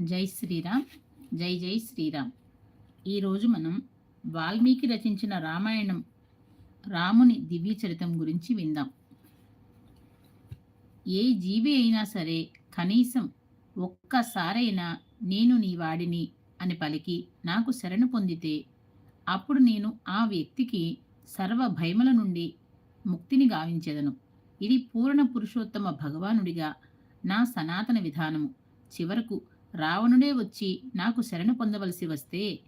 జై శ్రీరామ్ జై జై శ్రీరామ్. ఈరోజు మనం వాల్మీకి రచించిన రామాయణం రాముని దివ్య చరితం గురించి విందాం. ఏ జీవి అయినా సరే కనీసం ఒక్కసారైనా నేను నీ వాడిని అని పలికి నాకు శరణు పొందితే అప్పుడు నేను ఆ వ్యక్తికి సర్వ భయముల నుండి ముక్తిని గావించెదను. ఇది పూర్ణ పురుషోత్తమ భగవానుడిగా నా సనాతన విధానము. చివరకు రావణుడే వచ్చి నాకు శరణు పొందవలసి వస్తే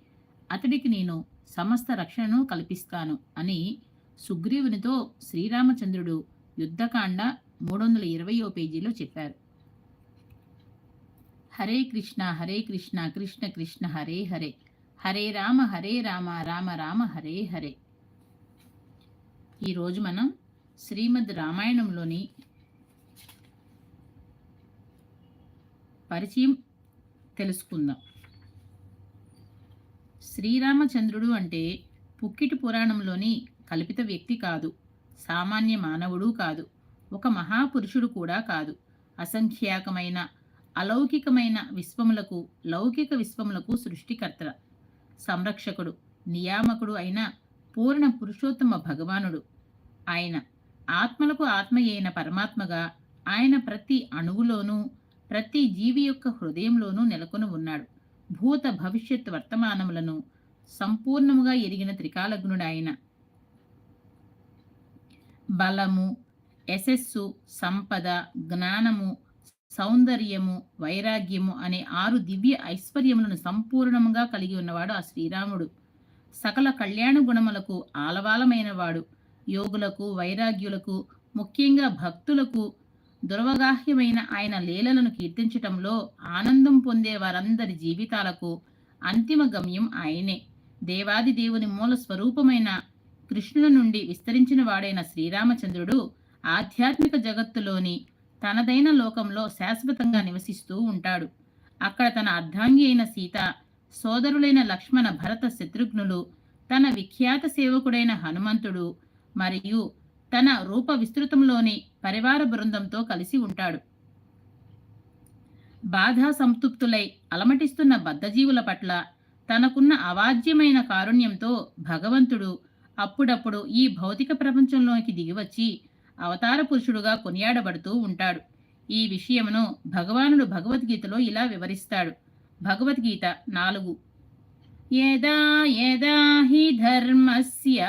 అతడికి నేను సమస్త రక్షణను కల్పిస్తాను అని సుగ్రీవునితో శ్రీరామచంద్రుడు యుద్ధకాండ మూడు వందల ఇరవయో పేజీలో చెప్పారు. హరే కృష్ణ హరే కృష్ణ కృష్ణ కృష్ణ హరే హరే. హరే రామ హరే రామ రామ రామ హరే హరే. ఈరోజు మనం శ్రీమద్ రామాయణంలోని పరిచయం తెలుసుకుందాం. శ్రీరామచంద్రుడు అంటే పుక్కిటి పురాణంలోని కల్పిత వ్యక్తి కాదు సామాన్య మానవుడు కాదు ఒక మహాపురుషుడు కూడా కాదు. అసంఖ్యాకమైన అలౌకికమైన విశ్వములకు లౌకిక విశ్వములకు సృష్టికర్త సంరక్షకుడు నియామకుడు అయిన పూర్ణ పురుషోత్తమ భగవానుడు. ఆయన ఆత్మలకు ఆత్మ అయిన పరమాత్మగా ఆయన ప్రతి అణువులోనూ ప్రతి జీవి యొక్క హృదయంలోనూ నెలకొని ఉన్నాడు. భూత భవిష్యత్ వర్తమానములను సంపూర్ణముగా ఎరిగిన త్రికాలగ్నుడు ఆయన. బలము యశస్సు సంపద జ్ఞానము సౌందర్యము వైరాగ్యము అనే ఆరు దివ్య ఐశ్వర్యములను సంపూర్ణముగా కలిగి ఉన్నవాడు ఆ శ్రీరాముడు. సకల కళ్యాణ గుణములకు ఆలవాలమైనవాడు. యోగులకు వైరాగ్యులకు ముఖ్యంగా భక్తులకు దుర్వగాహ్యమైన ఆయన లీలలను కీర్తించటంలో ఆనందం పొందే వారందరి జీవితాలకు అంతిమ గమ్యం ఆయనే. దేవాది దేవుని మూల స్వరూపమైన కృష్ణుల నుండి విస్తరించిన వాడైన శ్రీరామచంద్రుడు ఆధ్యాత్మిక జగత్తులోని తనదైన లోకంలో శాశ్వతంగా నివసిస్తూ ఉంటాడు. అక్కడ తన అర్ధాంగి అయిన సీత సోదరులైన లక్ష్మణ భరత శత్రుఘ్నులు తన విఖ్యాత సేవకుడైన హనుమంతుడు మరియు తన రూప విస్తృతంలోని పరివార బృందంతో కలిసి ఉంటాడు. బాధా సంతృప్తులై అలమటిస్తున్న బద్ధజీవుల పట్ల తనకున్న అవాజ్యమైన కారుణ్యంతో భగవంతుడు అప్పుడప్పుడు ఈ భౌతిక ప్రపంచంలోకి దిగివచ్చి అవతార పురుషుడుగా కొనియాడబడుతూ ఉంటాడు. ఈ విషయమును భగవానుడు భగవద్గీతలో ఇలా వివరిస్తాడు. భగవద్గీత నాలుగు. యదా యదా హి ధర్మస్య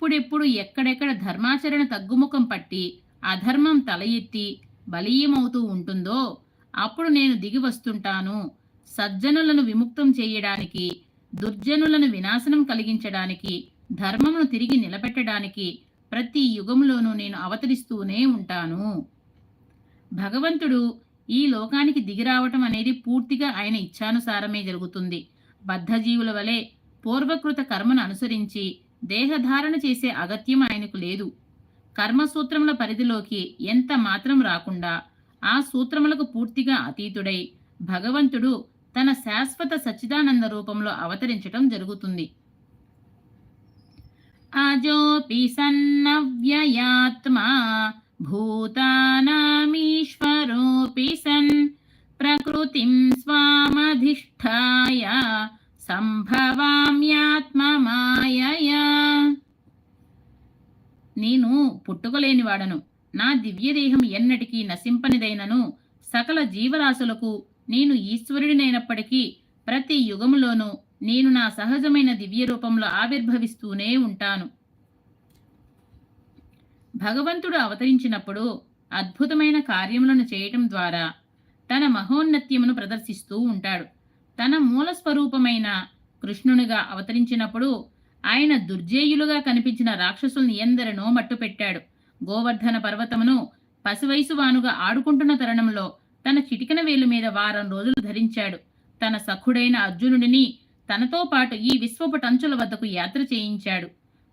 ఎప్పుడెప్పుడు ఎక్కడెక్కడ ధర్మాచరణ తగ్గుముఖం పట్టి అధర్మం తల ఎత్తి బలీయమవుతూ ఉంటుందో అప్పుడు నేను దిగి వస్తుంటాను. సజ్జనులను విముక్తం చేయడానికి దుర్జనులను వినాశనం కలిగించడానికి ధర్మమును తిరిగి నిలబెట్టడానికి ప్రతి యుగంలోనూ నేను అవతరిస్తూనే ఉంటాను. భగవంతుడు ఈ లోకానికి దిగిరావటం అనేది పూర్తిగా ఆయన ఇచ్ఛానుసారమే జరుగుతుంది. బద్ధజీవుల వలె పూర్వకృత కర్మను అనుసరించి దేహధారణ చేసే అగత్యం ఆయనకు లేదు. కర్మసూత్రముల పరిధిలోకి ఎంత మాత్రం రాకుండా ఆ సూత్రములకు పూర్తిగా అతీతుడై భగవంతుడు తన శాశ్వత సచ్చిదానంద రూపంలో అవతరించటం జరుగుతుంది. అజోపి సన్నవ్యయాత్మా భూతానామీశ్వరోపి సన్ ప్రకృతిం స్వామధిష్ఠాయ సంభవామ్యాత్మమాయయా. నేను పుట్టుకలేనివాడను. నా దివ్యదేహం ఎన్నటికీ నశింపనిదైనను. సకల జీవరాశులకు నేను ఈశ్వరుడినైనప్పటికీ ప్రతి యుగములోనూ నేను నా సహజమైన దివ్య రూపంలో ఆవిర్భవిస్తూనే ఉంటాను. భగవంతుడు అవతరించినప్పుడు అద్భుతమైన కార్యములను చేయటం ద్వారా తన మహోన్నత్యమును ప్రదర్శిస్తూ ఉంటాడు. తన మూల స్వరూపమైన కృష్ణునిగా అవతరించినప్పుడు ఆయన దుర్జేయులుగా కనిపించిన రాక్షసుల్ని ఎందరినో మట్టుపెట్టాడు. గోవర్ధన పర్వతమును పసివయసు వానుగా ఆడుకుంటున్న తరుణంలో తన చిటికన వేలు మీద వారం రోజులు ధరించాడు. తన సఖుడైన అర్జునుడిని తనతో పాటు ఈ విశ్వపు టంచుల వద్దకు యాత్ర చేయించాడు.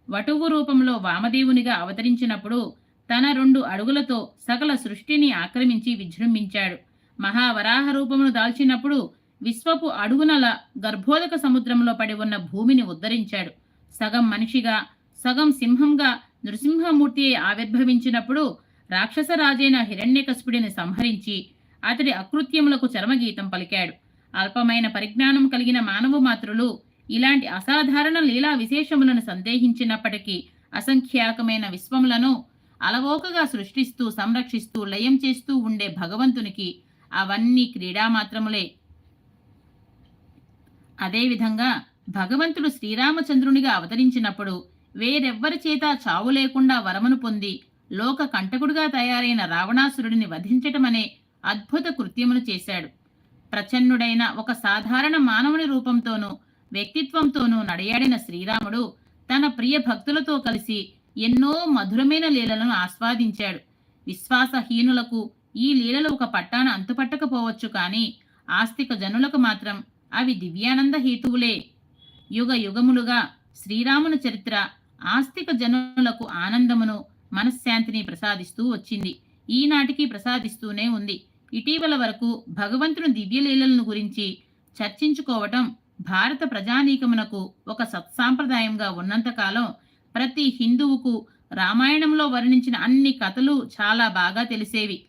వటువు రూపంలో వామదేవునిగా అవతరించినప్పుడు తన రెండు అడుగులతో సకల సృష్టిని ఆక్రమించి విజృంభించాడు. మహావరాహ రూపమును దాల్చినప్పుడు విశ్వపు అడుగునల గర్భోదక సముద్రంలో పడి ఉన్న భూమిని ఉద్ధరించాడు. సగం మనిషిగా సగం సింహంగా నృసింహమూర్తి ఆవిర్భవించినప్పుడు రాక్షసరాజైన హిరణ్యకశిపుడిని సంహరించి అతడి అకృత్యములకు చరమగీతం పలికాడు. అల్పమైన పరిజ్ఞానం కలిగిన మానవ మాత్రులు ఇలాంటి అసాధారణ లీలా విశేషములను సందేహించినప్పటికీ అసంఖ్యాకమైన విశ్వములను అలవోకగా సృష్టిస్తూ సంరక్షిస్తూ లయం చేస్తూ ఉండే భగవంతునికి అవన్నీ క్రీడా మాత్రములే అదేవిధంగా భగవంతుడు శ్రీరామచంద్రునిగా అవతరించినప్పుడు వేరెవ్వరి చేత చావు లేకుండా వరమును పొంది లోక కంటకుడుగా తయారైన రావణాసురుడిని వధించటమనే అద్భుత కృత్యమును చేశాడు. ప్రచన్నుడైన ఒక సాధారణ మానవుని రూపంతోనూ వ్యక్తిత్వంతోనూ నడయాడిన శ్రీరాముడు తన ప్రియ భక్తులతో కలిసి ఎన్నో మధురమైన లీలలను ఆస్వాదించాడు. విశ్వాసహీనులకు ఈ లీలలు ఒక పట్టాన అంతుపట్టకపోవచ్చు కానీ ఆస్తిక జనులకు మాత్రం అవి దివ్యానంద హేతువులే. యుగ యుగములుగా శ్రీరాముని చరిత్ర ఆస్తిక జనులకు ఆనందమును మనశ్శాంతిని ప్రసాదిస్తూ వచ్చింది. ఈనాటికి ప్రసాదిస్తూనే ఉంది. ఇటీవల వరకు భగవంతుని దివ్యలీలలను గురించి చర్చించుకోవటం భారత ప్రజానీకమునకు ఒక సత్సాంప్రదాయంగా ఉన్నంతకాలం ప్రతి హిందువుకు రామాయణంలో వర్ణించిన అన్ని కథలు చాలా బాగా తెలిసేవి.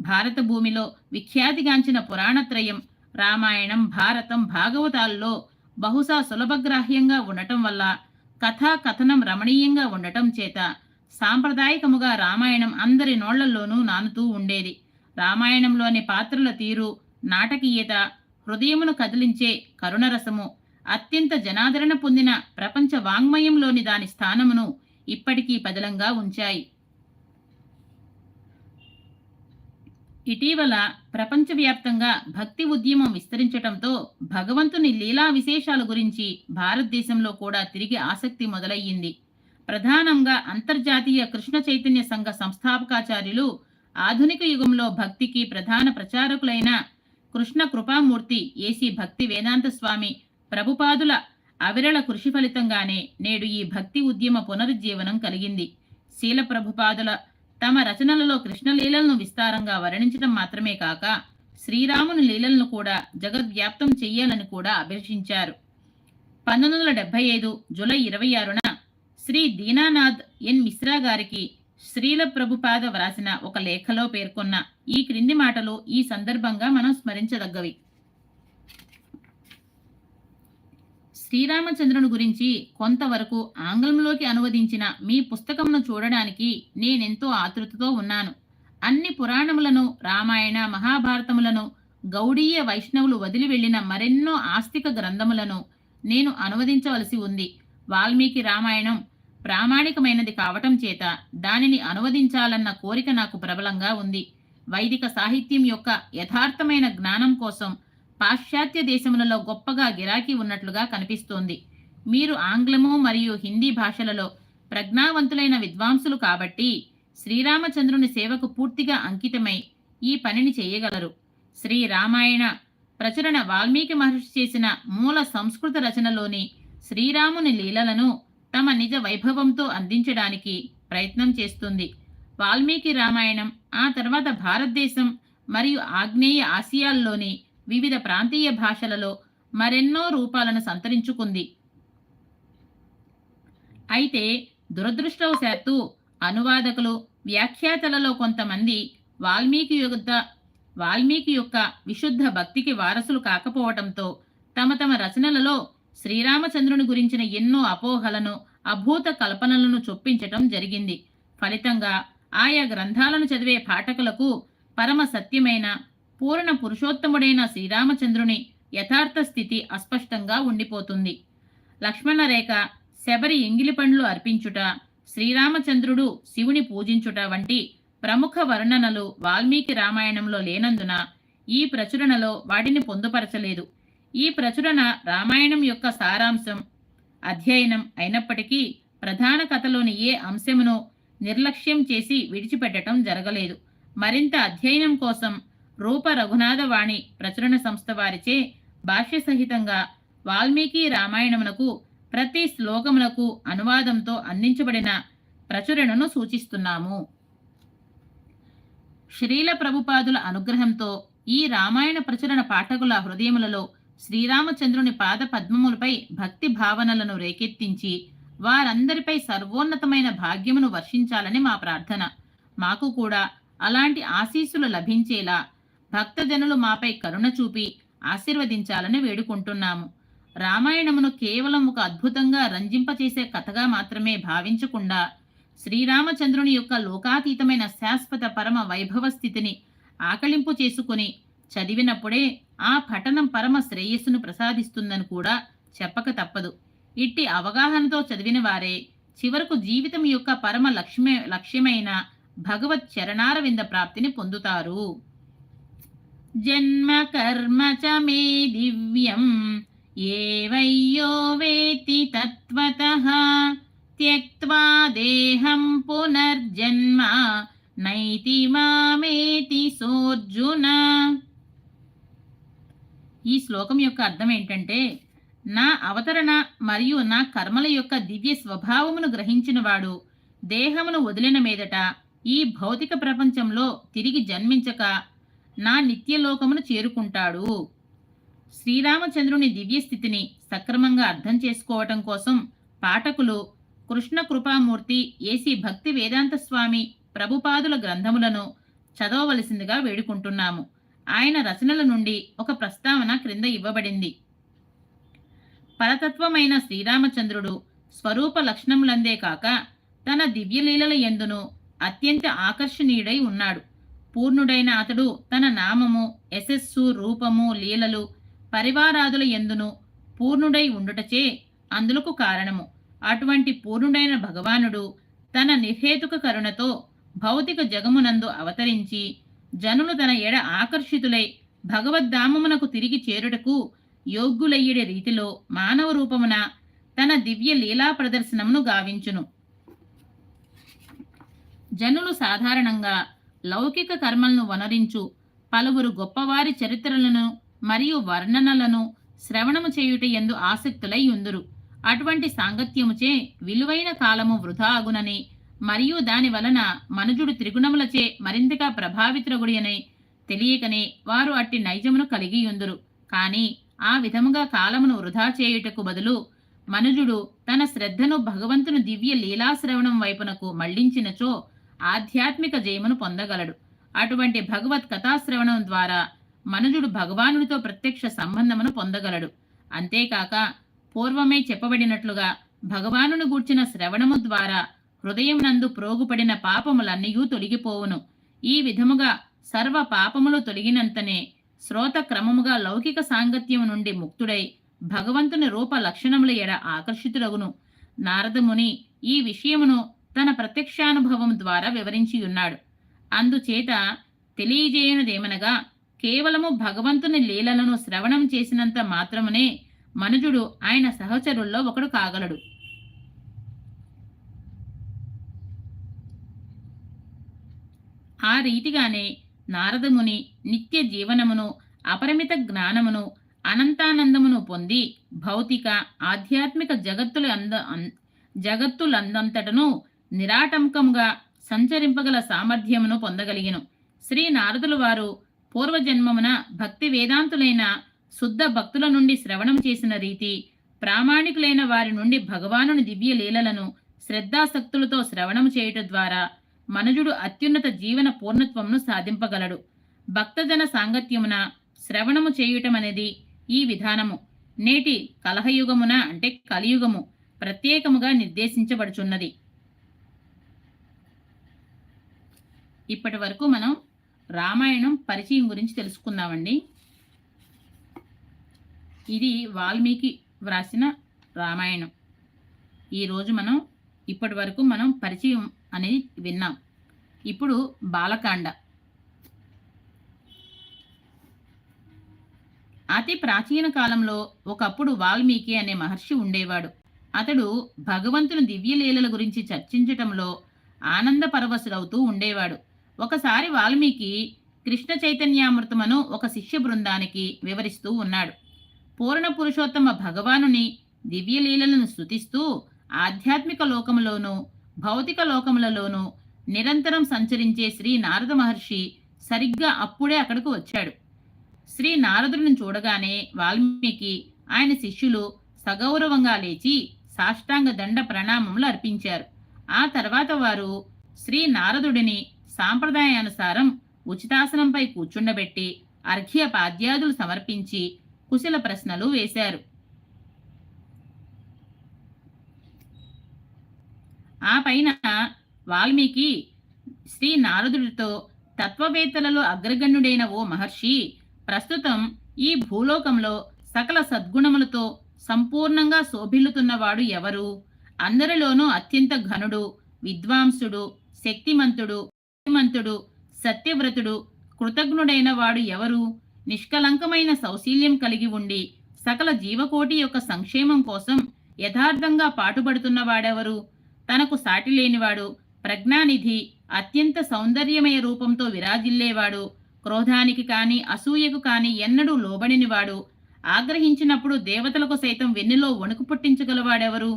భారత భూమిలో విఖ్యాతిగాంచిన పురాణత్రయం రామాయణం భారతం భాగవతాల్లో బహుశా సులభగ్రాహ్యంగా ఉండటం వల్ల కథా కథనం రమణీయంగా ఉండటం చేత సాంప్రదాయకముగా రామాయణం అందరి నోళ్ళలోనూ నానుతూ ఉండేది. రామాయణంలోని పాత్రల తీరు నాటకీయత హృదయమును కదిలించే కరుణరసము అత్యంత జనాదరణ పొందిన ప్రపంచ వాంగ్మయంలోని దాని స్థానమును ఇప్పటికీ పదలంగా ఉంచాయి. ఇటీవల ప్రపంచవ్యాప్తంగా భక్తి ఉద్యమం విస్తరించటంతో భగవంతుని లీలా విశేషాల గురించి భారతదేశంలో కూడా తిరిగి ఆసక్తి మొదలయ్యింది. ప్రధానంగా అంతర్జాతీయ కృష్ణ చైతన్య సంఘ సంస్థాపకాచార్యులు ఆధునిక యుగంలో భక్తికి ప్రధాన ప్రచారకులైన కృష్ణ కృపామూర్తి ఏసీ భక్తి వేదాంత స్వామి ప్రభుపాదుల అవిరళ కృషి ఫలితంగానే నేడు ఈ భక్తి ఉద్యమ పునరుజ్జీవనం కలిగింది. శీల ప్రభుపాదుల తమ రచనలలో కృష్ణలీలలను విస్తారంగా వర్ణించడం మాత్రమే కాక శ్రీరాముని లీలలను కూడా జగద్వ్యాప్తం చెయ్యాలని కూడా అభిలషించారు. పంతొమ్మిది వందల డెబ్బై ఐదు జూలై ఇరవై ఆరున శ్రీ దీనానాథ్ ఎన్ మిశ్రా గారికి శ్రీల ప్రభుపాద వ్రాసిన ఒక లేఖలో పేర్కొన్న ఈ క్రింది మాటలు ఈ సందర్భంగా మనం స్మరించదగ్గవి. శ్రీరామచంద్రుని గురించి కొంతవరకు ఆంగ్లంలోకి అనువదించిన మీ పుస్తకంను చూడడానికి నేనెంతో ఆతృతతో ఉన్నాను. అన్ని పురాణములను రామాయణ మహాభారతములను గౌడీయ వైష్ణవులు వదిలి వెళ్ళిన మరెన్నో ఆస్తిక గ్రంథములను నేను అనువదించవలసి ఉంది. వాల్మీకి రామాయణం ప్రామాణికమైనది కావటం చేత దానిని అనువదించాలన్న కోరిక నాకు ప్రబలంగా ఉంది. వైదిక సాహిత్యం యొక్క యథార్థమైన జ్ఞానం కోసం పాశ్చాత్య దేశములలో గొప్పగా గిరాకీ ఉన్నట్లుగా కనిపిస్తోంది. మీరు ఆంగ్లము మరియు హిందీ భాషలలో ప్రజ్ఞావంతులైన విద్వాంసులు కాబట్టి శ్రీరామచంద్రుని సేవకు పూర్తిగా అంకితమై ఈ పనిని చేయగలరు. శ్రీరామాయణ ప్రచురణ వాల్మీకి మహర్షి చేసిన మూల సంస్కృత రచనలోని శ్రీరాముని లీలలను తమ నిజ వైభవంతో అందించడానికి ప్రయత్నం చేస్తుంది. వాల్మీకి రామాయణం ఆ తర్వాత భారతదేశం మరియు ఆగ్నేయ ఆసియాల్లోని వివిధ ప్రాంతీయ భాషలలో మరెన్నో రూపాలను సంతరించుకుంది. అయితే దురదృష్టవశాత్తు అనువాదకులు వ్యాఖ్యాతలలో కొంతమంది వాల్మీకి యొక్క వాల్మీకి యొక్క విశుద్ధ భక్తికి వారసులు కాకపోవటంతో తమ తమ రచనలలో శ్రీరామచంద్రుని గురించిన ఎన్నో అపోహలను అభూత కల్పనలను చొప్పించటం జరిగింది. ఫలితంగా ఆయా గ్రంథాలను చదివే పాఠకులకు పరమ సత్యమైన పూర్ణ పురుషోత్తముడైన శ్రీరామచంద్రుని యథార్థ స్థితి అస్పష్టంగా ఉండిపోతుంది. లక్ష్మణరేఖ శబరి ఎంగిలి పండ్లు అర్పించుట శ్రీరామచంద్రుడు శివుని పూజించుట వంటి ప్రముఖ వర్ణనలు వాల్మీకి రామాయణంలో లేనందున ఈ ప్రచురణలో వాటిని పొందుపరచలేదు. ఈ ప్రచురణ రామాయణం యొక్క సారాంశం అధ్యయనం అయినప్పటికీ ప్రధాన కథలోని ఏ అంశమును నిర్లక్ష్యం చేసి విడిచిపెట్టడం జరగలేదు. మరింత అధ్యయనం కోసం రూప రఘునాథవాణి ప్రచురణ సంస్థ వారిచే భాష్య సహితంగా వాల్మీకి రామాయణమునకు ప్రతి శ్లోకమునకు అనువాదంతో అందించబడిన ప్రచురణను సూచిస్తున్నాము. శ్రీల ప్రభుపాదుల అనుగ్రహంతో ఈ రామాయణ ప్రచురణ పాఠకుల హృదయములలో శ్రీరామచంద్రుని పాద పద్మములపై భక్తి భావనలను రేకెత్తించి వారందరిపై సర్వోన్నతమైన భాగ్యమును వర్షించాలని మా ప్రార్థన. మాకు కూడా అలాంటి ఆశీస్సులు లభించేలా భక్తజనులు మాపై కరుణ చూపి ఆశీర్వదించాలని వేడుకుంటున్నాము. రామాయణమును కేవలం ఒక అద్భుతంగా రంజింపచేసే కథగా మాత్రమే భావించకుండా శ్రీరామచంద్రుని యొక్క లోకాతీతమైన శాశ్వత పరమ వైభవ స్థితిని ఆకలింపు చేసుకుని చదివినప్పుడే ఆ పఠనం పరమ శ్రేయస్సును ప్రసాదిస్తుందని కూడా చెప్పక తప్పదు. ఇట్టి అవగాహనతో చదివిన వారే చివరకు జీవితం యొక్క పరమ లక్ష్య లక్ష్యమైన భగవత్ చరణారవింద ప్రాప్తిని పొందుతారు. జన్మ కర్మ చ మే దివ్యం ఏవయ్యో వేతి తత్వత త్యక్వా దేహం పునర్జన్మ నైతి మామేతి సోర్జున ఈ శ్లోకం యొక్క అర్థం ఏంటంటే నా అవతరణ మరియు నా కర్మల యొక్క దివ్య స్వభావమును గ్రహించినవాడు దేహమును వదిలిన మీదట ఈ భౌతిక ప్రపంచంలో తిరిగి జన్మించక నా నిత్యలోకమును చేరుకుంటాడు. శ్రీరామచంద్రుని దివ్యస్థితిని సక్రమంగా అర్థం చేసుకోవటం కోసం పాఠకులు కృష్ణ కృపామూర్తి ఏసీ భక్తి వేదాంత స్వామి ప్రభుపాదుల గ్రంథములను చదవవలసిందిగా వేడుకుంటున్నాము. ఆయన రచనల నుండి ఒక ప్రస్తావన క్రింద ఇవ్వబడింది. పరతత్వమైన శ్రీరామచంద్రుడు స్వరూప లక్షణములందే కాక తన దివ్యలీలల ఎందును అత్యంత ఆకర్షణీయుడై ఉన్నాడు. పూర్ణుడైన అతడు తన నామము యశస్సు రూపము లీలలు పరివారాదుల ఎందును పూర్ణుడై ఉండుటచే అందులకు కారణము. అటువంటి పూర్ణుడైన భగవానుడు తన నిహేతుక కరుణతో భౌతిక జగమునందు అవతరించి జనులు తన ఎడ ఆకర్షితులై భగవద్ధామమునకు తిరిగి చేరుటకు యోగ్యులయ్యే రీతిలో మానవ రూపమున తన దివ్య లీలా ప్రదర్శనమును గావించును. జనులు సాధారణంగా లౌకిక కర్మలను వనరించు. పలువురు గొప్పవారి చరిత్రలను మరియు వర్ణనలను శ్రవణము చేయుట ఎందు ఆసక్తులై ఉందురు. అటువంటి సాంగత్యముచే విలువైన కాలము వృధా అగునని మరియు దాని వలన మనుజుడు త్రిగుణములచే మరింతగా ప్రభావితురగుడి అని తెలియకనే వారు అట్టి నైజమును కలిగి ఉందురు కాని ఆ విధముగా కాలమును వృధా చేయుటకు బదులు మనుజుడు తన శ్రద్ధను భగవంతుని దివ్య లీలాశ్రవణం వైపునకు మళ్ళించినచో ఆధ్యాత్మిక జయమును పొందగలడు. అటువంటి భగవత్ కథాశ్రవణం ద్వారా మనుజుడు భగవానుడితో ప్రత్యక్ష సంబంధమును పొందగలడు. అంతేకాక పూర్వమే చెప్పబడినట్లుగా భగవానుని గూర్చిన శ్రవణము ద్వారా హృదయం నందు ప్రోగుపడిన పాపములన్నీ తొలగిపోవును. ఈ విధముగా సర్వ పాపములు తొలగినంతనే శ్రోత క్రమముగా లౌకిక సాంగత్యము నుండి ముక్తుడై భగవంతుని రూప లక్షణముల ఎడ ఆకర్షితులగును నారదముని ఈ విషయమును తన ప్రత్యక్షానుభవం ద్వారా వివరించి ఉన్నాడు. అందుచేత తెలియజేయనిదేమనగా కేవలము భగవంతుని లీలలను శ్రవణం చేసినంత మాత్రమునే మనుజుడు ఆయన సహచరుల్లో ఒకడు కాగలడు. ఆ రీతిగానే నారదముని నిత్య జీవనమును అపరిమిత జ్ఞానమును అనంతానందమును పొంది భౌతిక ఆధ్యాత్మిక జగత్తుల అంద జగత్తులందంతటను నిరాటంకముగా సంచరింపగల సామర్థ్యమును పొందగలిగిను. శ్రీ నారదుల వారు పూర్వజన్మమున భక్తి వేదాంతులైన శుద్ధ భక్తుల నుండి శ్రవణం చేసిన రీతి ప్రామాణికులైన వారి నుండి భగవానుని దివ్య లీలలను శ్రద్ధాసక్తులతో శ్రవణము చేయుట ద్వారా మనుజుడు అత్యున్నత జీవన పూర్ణత్వమును సాధింపగలడు. భక్తజన సాంగత్యమున శ్రవణము చేయుటమనేది ఈ విధానము. నేటి కలహయుగమున అంటే కలియుగము ప్రత్యేకముగా నిర్దేశించబడుచున్నది. ఇప్పటి వరకు మనం రామాయణం పరిచయం గురించి తెలుసుకున్నామండి ఇది వాల్మీకి వ్రాసిన రామాయణం. ఈరోజు మనం ఇప్పటి వరకు మనం పరిచయం అనేది విన్నాం. ఇప్పుడు బాలకాండ. అతి ప్రాచీన కాలంలో ఒకప్పుడు వాల్మీకి అనే మహర్షి ఉండేవాడు. అతడు భగవంతుని దివ్యలీలల గురించి చర్చించటంలో ఆనంద పరవశుడవుతూ ఉండేవాడు. ఒకసారి వాల్మీకి కృష్ణ చైతన్యామృతమును ఒక శిష్య బృందానికి వివరిస్తూ ఉన్నాడు. పూర్ణ పురుషోత్తమ భగవానుని దివ్యలీలలను స్థుతిస్తూ ఆధ్యాత్మిక లోకములోనూ భౌతిక లోకములలోనూ నిరంతరం సంచరించే శ్రీ నారద మహర్షి సరిగ్గా అప్పుడే అక్కడకు వచ్చాడు. శ్రీ నారదుడిని చూడగానే వాల్మీకి ఆయన శిష్యులు సగౌరవంగా లేచి సాష్టాంగ దండ ప్రణామములు అర్పించారు. ఆ తర్వాత వారు శ్రీ నారదుడిని సాంప్రదాయానుసారం ఉచితాసనంపై కూర్చుండబెట్టి అర్ఘ్య పాద్యాదులు సమర్పించి కుశల ప్రశ్నలు వేశారు. ఆ పైన వాల్మీకి శ్రీ నారదుడితో తత్వవేత్తలలో అగ్రగణ్యుడైన ఓ మహర్షి ప్రస్తుతం ఈ భూలోకంలో సకల సద్గుణములతో సంపూర్ణంగా శోభిల్లుతున్నవాడు ఎవరు? అందరిలోనూ అత్యంత ఘనుడు విద్వాంసుడు శక్తిమంతుడు శక్తిమంతుడు సత్యవ్రతుడు కృతజ్ఞుడైన వాడు ఎవరు? నిష్కలంకమైన సౌశీల్యం కలిగి ఉండి సకల జీవకోటి యొక్క సంక్షేమం కోసం యథార్థంగా పాటుపడుతున్నవాడెవరు తనకు సాటి లేనివాడు ప్రజ్ఞానిధి అత్యంత సౌందర్యమయ రూపంతో విరాజిల్లేవాడు క్రోధానికి కాని అసూయకు కాని ఎన్నడూ లోబడినివాడు ఆగ్రహించినప్పుడు దేవతలకు సైతం వెన్నులో వణుకు పుట్టించగలవాడెవరు?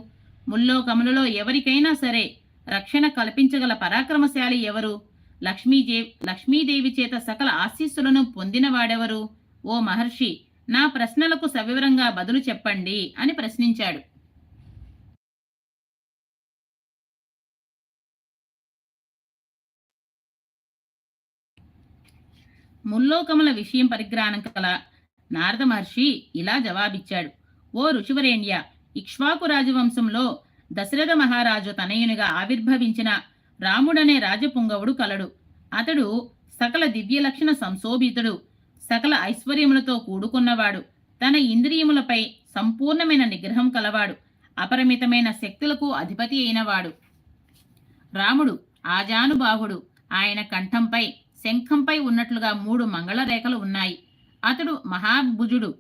ముల్లో కమలలో ఎవరికైనా సరే రక్షణ కల్పించగల పరాక్రమశాలి ఎవరు? లక్ష్మీదే లక్ష్మీదేవి చేత సకల ఆశీస్సులను పొందినవాడెవరు? ఓ మహర్షి నా ప్రశ్నలకు సవివరంగా బదులు చెప్పండి అని ప్రశ్నించాడు. ముల్లోకముల విషయం పరిజ్ఞానం కల నారద మహర్షి ఇలా జవాబిచ్చాడు. ఓ ఋషివరేణ్య ఇక్ష్వాకు రాజవంశంలో దశరథ మహారాజు తనయునిగా ఆవిర్భవించిన రాముడనే రాజపుంగవుడు కలడు. అతడు సకల దివ్యలక్షణ సంశోభితుడు. సకల ఐశ్వర్యములతో కూడుకున్నవాడు. తన ఇంద్రియములపై సంపూర్ణమైన నిగ్రహం కలవాడు. అపరిమితమైన శక్తులకు అధిపతి అయినవాడు. రాముడు ఆజానుబాహుడు. ఆయన కంఠంపై శంఖంపై ఉన్నట్లుగా మూడు మంగళ రేఖలు ఉన్నాయి. అతడు మహాభుజుడు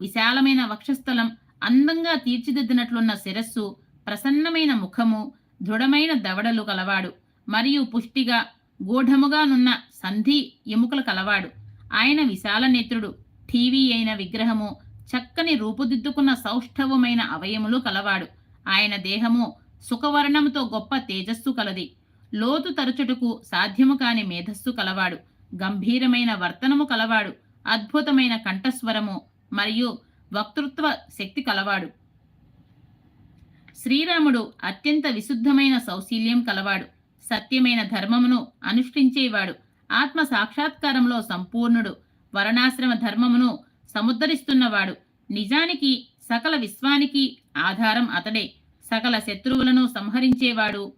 విశాలమైన వక్షస్థలం అందంగా తీర్చిదిద్దినట్లున్న శిరస్సు ప్రసన్నమైన ముఖము దృఢమైన దవడలు కలవాడు మరియు పుష్టిగా గూఢముగానున్న సంధి ఎముకలు కలవాడు. ఆయన విశాల నేత్రుడు టీవీ అయిన విగ్రహము చక్కని రూపుదిద్దుకున్న సౌష్ఠవమైన అవయములు కలవాడు. ఆయన దేహము సుఖవర్ణముతో గొప్ప తేజస్సు కలది. లోతు తరచుటకు సాధ్యము కాని మేధస్సు కలవాడు. గంభీరమైన వర్తనము కలవాడు. అద్భుతమైన కంఠస్వరము మరియు వక్తృత్వ శక్తి కలవాడు. శ్రీరాముడు అత్యంత విశుద్ధమైన సౌశీల్యం కలవాడు. సత్యమైన ధర్మమును అనుష్ఠించేవాడు. ఆత్మ సాక్షాత్కారంలో సంపూర్ణుడు. వరణాశ్రమ ధర్మమును సముద్ధరిస్తున్నవాడు. నిజానికి సకల విశ్వానికి ఆధారం అతడే. సకల శత్రువులను సంహరించేవాడు.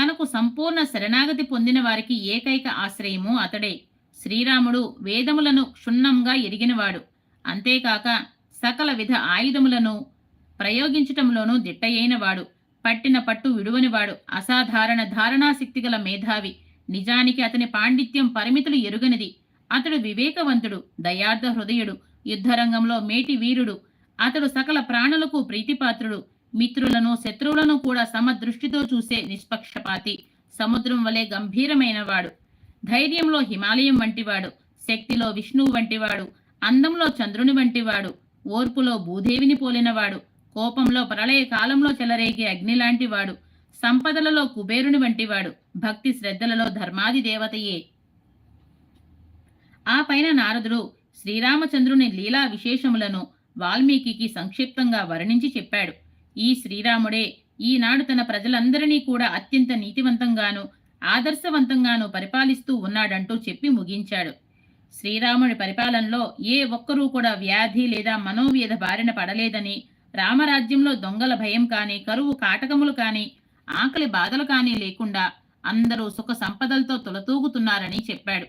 తనకు సంపూర్ణ శరణాగతి పొందిన వారికి ఏకైక ఆశ్రయము అతడే. శ్రీరాముడు వేదములను క్షుణ్ణంగా ఎరిగినవాడు. అంతేకాక సకల విధ ఆయుధములను ప్రయోగించటంలోనూ దిట్టయైనవాడు పట్టిన పట్టు విడువనివాడు అసాధారణ ధారణాశక్తి గల మేధావి. నిజానికి అతని పాండిత్యం పరిమితులు ఎరుగనిది. అతడు వివేకవంతుడు దయార్థ హృదయుడు యుద్ధరంగంలో మేటి వీరుడు. అతడు సకల ప్రాణులకు ప్రీతిపాత్రుడు. మిత్రులను శత్రువులను కూడా సమదృష్టితో చూసే నిష్పక్షపాతి. సముద్రం వలె గంభీరమైనవాడు. ధైర్యంలో హిమాలయం వంటివాడు. శక్తిలో విష్ణువు వంటివాడు. అందంలో చంద్రుని వంటివాడు. ఓర్పులో భూదేవిని పోలినవాడు. కోపంలో ప్రళయ కాలంలో చెలరేగే అగ్ని లాంటివాడు సంపదలలో కుబేరుని వంటివాడు భక్తి శ్రద్ధలలో ధర్మాది దేవతయే. ఆ పైన నారదుడు శ్రీరామచంద్రుని లీలా విశేషములను వాల్మీకి సంక్షిప్తంగా వర్ణించి చెప్పాడు. ఈ శ్రీరాముడే ఈనాడు తన ప్రజలందరినీ కూడా అత్యంత నీతివంతంగాను ఆదర్శవంతంగాను పరిపాలిస్తూ ఉన్నాడంటూ చెప్పి ముగించాడు. శ్రీరాముడి పరిపాలనలో ఏ ఒక్కరూ కూడా వ్యాధి లేదా మనోవ్యధ బారిన పడలేదని రామరాజ్యంలో దొంగల భయం కానీ కరువు కాటకములు కానీ ఆకలి బాధలు కానీ లేకుండా అందరూ సుఖ సంపదలతో తులతూగుతున్నారని చెప్పాడు.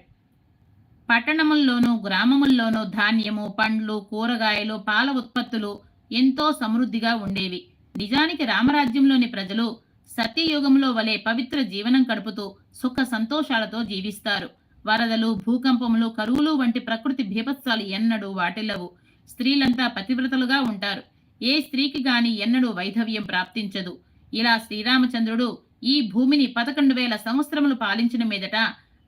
పట్టణముల్లోనూ గ్రామముల్లోనూ ధాన్యము పండ్లు కూరగాయలు పాల ఉత్పత్తులు ఎంతో సమృద్ధిగా ఉండేవి. నిజానికి రామరాజ్యంలోని ప్రజలు సత్యయుగంలో వలె పవిత్ర జీవనం గడుపుతూ సుఖ సంతోషాలతో జీవిస్తారు. వరదలు భూకంపములు కరువులు వంటి ప్రకృతి భీభత్సాలు ఎన్నడూ వాటిల్లవు. స్త్రీలంతా పతివ్రతలుగా ఉంటారు. ఏ స్త్రీకి గాని ఎన్నడూ వైధవ్యం ప్రాప్తించదు. ఇలా శ్రీరామచంద్రుడు ఈ భూమిని పదకొండు వేల సంవత్సరములు పాలించిన మీదట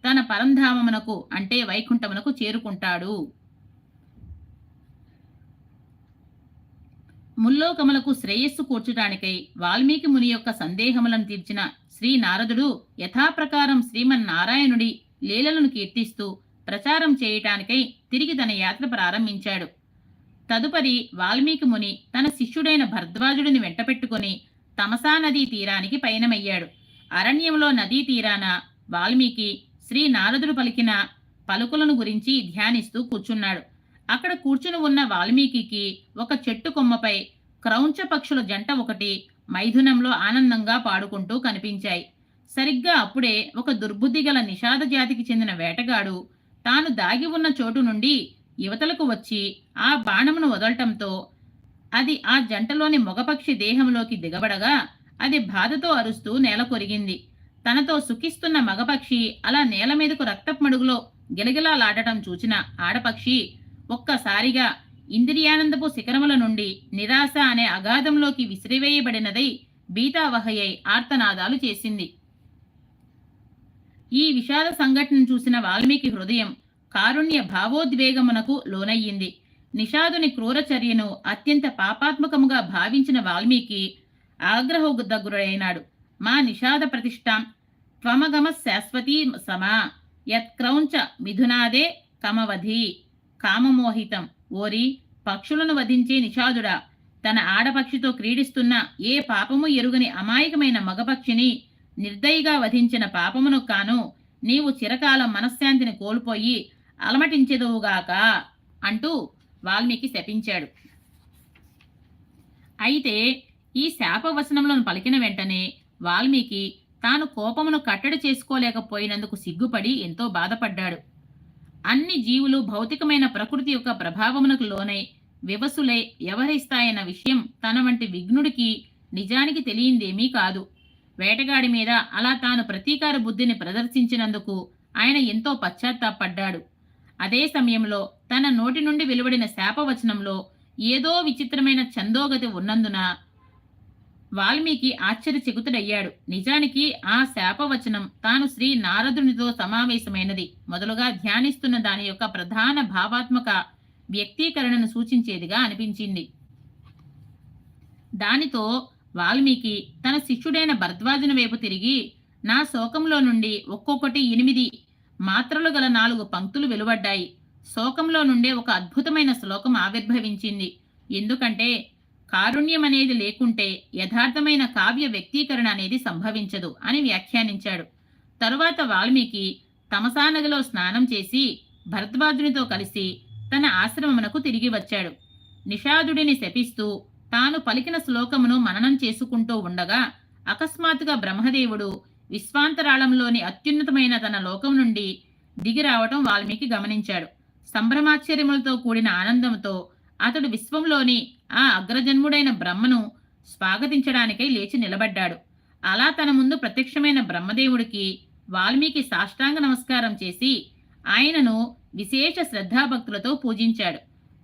తన పరంధామమునకు అంటే వైకుంఠమునకు చేరుకుంటాడు. ముల్లోకములకు శ్రేయస్సు కూర్చటానికై వాల్మీకి ముని యొక్క సందేహములను తీర్చిన శ్రీ నారదుడు యథాప్రకారం శ్రీమన్నారాయణుడి లీలలను కీర్తిస్తూ ప్రచారం చేయటానికై తిరిగి తన యాత్ర ప్రారంభించాడు. తదుపరి వాల్మీకి ముని తన శిష్యుడైన భరద్వాజుడిని వెంటపెట్టుకుని తమసా నదీ తీరానికి పయనమయ్యాడు. అరణ్యంలో నదీ తీరాన వాల్మీకి శ్రీ నారదుడు పలికిన పలుకులను గురించి ధ్యానిస్తూ కూర్చున్నాడు. అక్కడ కూర్చుని ఉన్న వాల్మీకి ఒక చెట్టు కొమ్మపై క్రౌంచ పక్షుల జంట ఒకటి మైథునంలో ఆనందంగా పాడుకుంటూ కనిపించాయి. సరిగ్గా అప్పుడే ఒక దుర్బుద్ధి గల నిషాద జాతికి చెందిన వేటగాడు తాను దాగి ఉన్న చోటు నుండి యువతలకు వచ్చి ఆ బాణమును వదలటంతో అది ఆ జంటలోని మగపక్షి దేహంలోకి దిగబడగా అది బాధతో అరుస్తూ నేల కొరిగింది. తనతో సుఖిస్తున్న మగపక్షి అలా నేల మీదకు రక్తమడుగులో గిలగిలాలాడటం చూచిన ఆడపక్షి ఒక్కసారిగా ఇంద్రియానందపు శిఖరముల నుండి నిరాశ అనే అగాధంలోకి విసిరివేయబడినదై బీతావహయ్యై ఆర్తనాదాలు చేసింది. ఈ విషాద సంఘటన చూసిన వాల్మీకి హృదయం కారుణ్య భావోద్వేగమునకు లోనయ్యింది. నిషాదుని క్రూర చర్యను అత్యంత పాపాత్మకముగా భావించిన వాల్మీకి ఆగ్రహోదగ్రుడైనాడు మా నిషాద ప్రతిష్టాం త్వమగమ శాశ్వతీ సమా యత్క్రౌంచ మిథునాదే కమవధి. కామమోహితం ఓరి పక్షులను వధించే నిషాదుడా తన ఆడపక్షితో క్రీడిస్తున్న ఏ పాపము ఎరుగని అమాయకమైన మగపక్షిని నిర్దయిగా వధించిన పాపమును కాను నీవు చిరకాలం మనశ్శాంతిని కోల్పోయి అలమటించెదువుగాక అంటూ వాల్మీకి శపించాడు. అయితే ఈ శాపవచనములను పలికిన వెంటనే వాల్మీకి తాను కోపమును కట్టడి చేసుకోలేకపోయినందుకు సిగ్గుపడి ఎంతో బాధపడ్డాడు. అన్ని జీవులు భౌతికమైన ప్రకృతి యొక్క ప్రభావమునకు లోనై వివసులై వ్యవహరిస్తాయన్న విషయం తన వంటి విఘ్నుడికి నిజానికి తెలియందేమీ కాదు. వేటగాడి మీద అలా తాను ప్రతీకార బుద్ధిని ప్రదర్శించినందుకు ఆయన ఎంతో పశ్చాత్తాపడ్డాడు. అదే సమయంలో తన నోటి నుండి వెలువడిన శాపవచనంలో ఏదో విచిత్రమైన ఛందోగతి ఉన్నందున వాల్మీకి ఆశ్చర్యచకుతుడయ్యాడు. నిజానికి ఆ శాపవచనం తాను శ్రీ నారదునితో సమావేశమైనది. మొదలుగా ధ్యానిస్తున్న దాని యొక్క ప్రధాన భావాత్మక వ్యక్తీకరణను సూచించేదిగా అనిపించింది. దానితో వాల్మీకి తన శిష్యుడైన భరద్వాజుని వైపు తిరిగి నా శోకంలో నుండి ఒక్కొక్కటి ఎనిమిది మాత్రలు గల నాలుగు పంక్తులు వెలువడ్డాయి. శోకంలో నుండే ఒక అద్భుతమైన శ్లోకం ఆవిర్భవించింది. ఎందుకంటే కారుణ్యం అనేది లేకుంటే యథార్థమైన కావ్య వ్యక్తీకరణ అనేది సంభవించదు అని వ్యాఖ్యానించాడు. తరువాత వాల్మీకి తమసా నదిలో స్నానం చేసి భరద్వాజునితో కలిసి తన ఆశ్రమమునకు తిరిగి వచ్చాడు. నిషాదుడిని శపిస్తూ తాను పలికిన శ్లోకమును మననం చేసుకుంటూ ఉండగా అకస్మాత్తుగా బ్రహ్మదేవుడు విశ్వాంతరాళంలోని అత్యున్నతమైన తన లోకం నుండి దిగి రావటం వాల్మీకి గమనించాడు. సంభ్రమాశ్చర్యములతో కూడిన ఆనందంతో అతడు విశ్వంలోని ఆ అగ్రజన్ముడైన బ్రహ్మను స్వాగతించడానికై లేచి నిలబడ్డాడు. అలా తన ముందు ప్రత్యక్షమైన బ్రహ్మదేవుడికి వాల్మీకి సాష్టాంగ నమస్కారం చేసి ఆయనను విశేష శ్రద్ధాభక్తులతో పూజించాడు.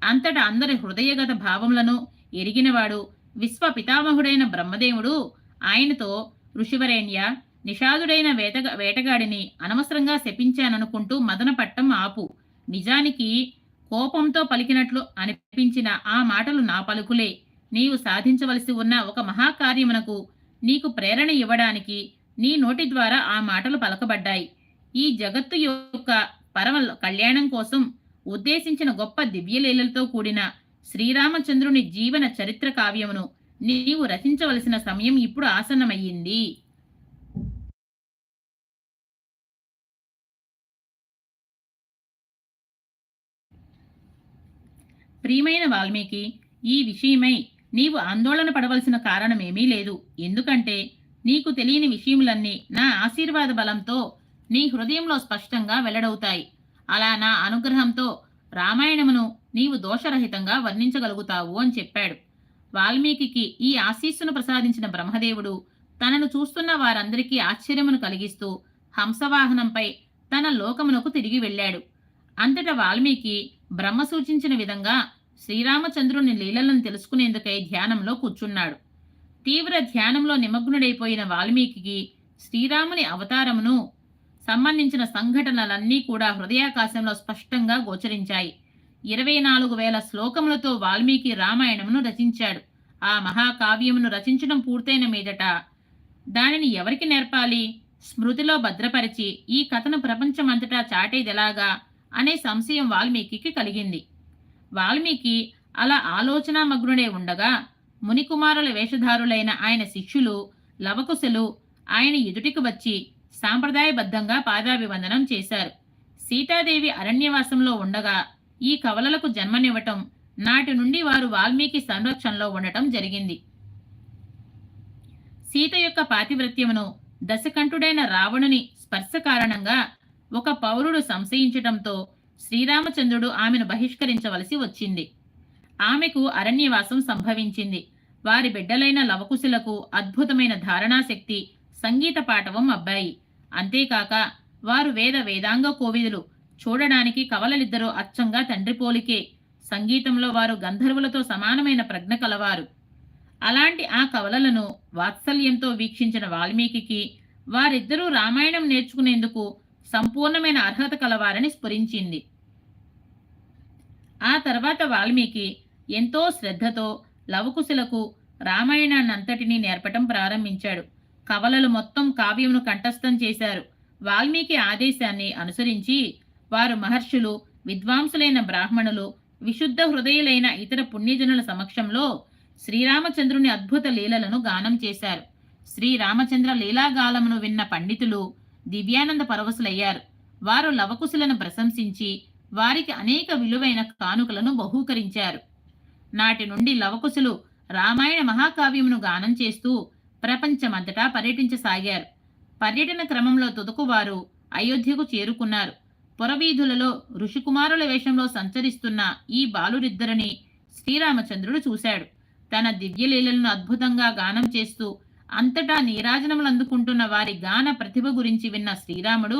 అంతటా అందరి హృదయగత భావములను ఎరిగినవాడు విశ్వ పితామహుడైన బ్రహ్మదేవుడు. ఆయనతో ఋషివరేణ్య నిషాదుడైన వేటగా వేటగాడిని అనవసరంగా శపించాననుకుంటూ మదనపట్టం ఆపు. నిజానికి కోపంతో పలికినట్లు అనిపించిన ఆ మాటలు నా పలుకులే. నీవు సాధించవలసి ఉన్న ఒక మహాకార్యమునకు నీకు ప్రేరణ ఇవ్వడానికి నీ నోటి ద్వారా ఆ మాటలు పలకబడ్డాయి. ఈ జగత్తు యొక్క పరమ కళ్యాణం కోసం ఉద్దేశించిన గొప్ప దివ్యలీలలతో కూడిన శ్రీరామచంద్రుని జీవన చరిత్ర కావ్యమును నీవు రచించవలసిన సమయం ఇప్పుడు ఆసన్నమయ్యింది. ప్రియమైన వాల్మీకి ఈ విషయమై నీవు ఆందోళన పడవలసిన కారణమేమీ లేదు. ఎందుకంటే నీకు తెలియని విషయములన్నీ నా ఆశీర్వాద బలంతో నీ హృదయంలో స్పష్టంగా వెల్లడవుతాయి. అలా నా అనుగ్రహంతో రామాయణమును నీవు దోషరహితంగా వర్ణించగలుగుతావు అని చెప్పాడు. వాల్మీకి ఈ ఆశీస్సును ప్రసాదించిన బ్రహ్మదేవుడు తనను చూస్తున్న వారందరికీ ఆశ్చర్యమును కలిగిస్తూ హంసవాహనంపై తన లోకమునకు తిరిగి వెళ్ళాడు. అంతటా వాల్మీకి బ్రహ్మ సూచించిన విధంగా శ్రీరామచంద్రుని లీలలను తెలుసుకునేందుకై ధ్యానంలో కూర్చున్నాడు. తీవ్ర ధ్యానంలో నిమగ్నుడైపోయిన వాల్మీకి శ్రీరాముని అవతారమును సంబంధించిన సంఘటనలన్నీ కూడా హృదయాకాశంలో స్పష్టంగా గోచరించాయి. ఇరవై నాలుగు వేల శ్లోకములతో వాల్మీకి రామాయణమును రచించాడు. ఆ మహాకావ్యమును రచించడం పూర్తయిన మీదట దానిని ఎవరికి నేర్పాలి? స్మృతిలో భద్రపరిచి ఈ కథను ప్రపంచమంతటా చాటేదెలాగా అనే సంశయం వాల్మీకి కలిగింది. వాల్మీకి అలా ఆలోచనామగ్నుడే ఉండగా మునికుమారుల వేషధారులైన ఆయన శిష్యులు లవకుశలు ఆయన ఎదుటికి వచ్చి సాంప్రదాయబద్ధంగా పాదాభివందనం చేశారు. సీతాదేవి అరణ్యవాసంలో ఉండగా ఈ కవలలకు జన్మనివ్వటం నాటి నుండి వారు వాల్మీకి సంరక్షణలో ఉండటం జరిగింది. సీత యొక్క పాతివ్రత్యమును దశకంఠుడైన రావణుని స్పర్శ కారణంగా ఒక పౌరుడు సంశయించటంతో శ్రీరామచంద్రుడు ఆమెను బహిష్కరించవలసి వచ్చింది. ఆమెకు అరణ్యవాసం సంభవించింది. వారి బిడ్డలైన లవకుశులకు అద్భుతమైన ధారణాశక్తి సంగీత పాఠవం అబ్బాయి. అంతేకాక వారు వేద వేదాంగ కోవిదులు. చూడడానికి కవలలిద్దరూ అచ్చంగా తండ్రి పోలికే. సంగీతంలో వారు గంధర్వులతో సమానమైన ప్రజ్ఞ కలవారు. అలాంటి ఆ కవలలను వాత్సల్యంతో వీక్షించిన వాల్మీకి వారిద్దరూ రామాయణం నేర్చుకునేందుకు సంపూర్ణమైన అర్హత కలవారని స్ఫురించింది. ఆ తర్వాత వాల్మీకి ఎంతో శ్రద్ధతో లవకుశులకు రామాయణాన్నంతటినీ నేర్పటం ప్రారంభించాడు. కవలలు మొత్తం కావ్యమును కంఠస్థం చేశారు. వాల్మీకి ఆదేశాన్ని అనుసరించి వారు మహర్షులు విద్వాంసులైన బ్రాహ్మణులు విశుద్ధ హృదయులైన ఇతర పుణ్యజనుల సమక్షంలో శ్రీరామచంద్రుని అద్భుత లీలలను గానం చేశారు. శ్రీరామచంద్ర లీలాగాలమును విన్న పండితులు దివ్యానంద పరవశులయ్యారు. వారు లవకుశులను ప్రశంసించి వారికి అనేక విలువైన కానుకలను బహూకరించారు. నాటి నుండి లవకుశులు రామాయణ మహాకావ్యమును గానం చేస్తూ ప్రపంచమంతటా పర్యటించసాగారు. పర్యటన క్రమంలో తుదకువారు అయోధ్యకు చేరుకున్నారు. పురవీధులలో ఋషికుమారుల వేషంలో సంచరిస్తున్న ఈ బాలురిద్దరిని శ్రీరామచంద్రుడు చూశాడు. తన దివ్యలీలలను అద్భుతంగా గానం చేస్తూ అంతటా నీరాజనములు అందుకుంటున్న వారి గాన ప్రతిభ గురించి విన్న శ్రీరాముడు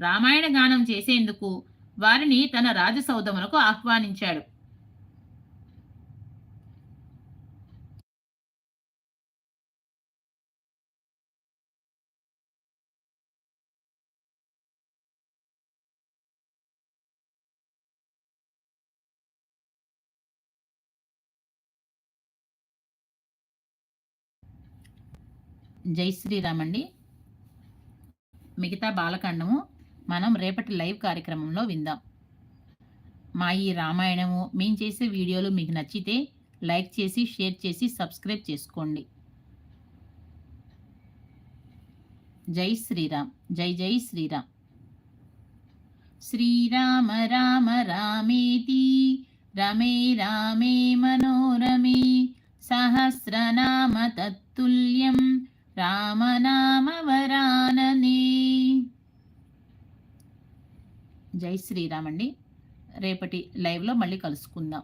రామాయణ గానం చేసేందుకు వారిని తన రాజసౌధములకు ఆహ్వానించాడు. జై శ్రీరామ్ అండి. మిగతా బాలకాండము మనం రేపటి లైవ్ కార్యక్రమంలో విందాం. మా ఈ రామాయణము మేము చేసే వీడియోలు మీకు నచ్చితే లైక్ చేసి షేర్ చేసి సబ్స్క్రైబ్ చేసుకోండి. జై శ్రీరామ్ జై జై శ్రీరామ్. శ్రీరామ రామ రామేతి రమే రామే మనోరమే సహస్రనామ తత్తుల్యం రామనామవరానని. జై శ్రీరామ్ అండి. రేపటి లైవ్లో మళ్ళీ కలుసుకుందాం.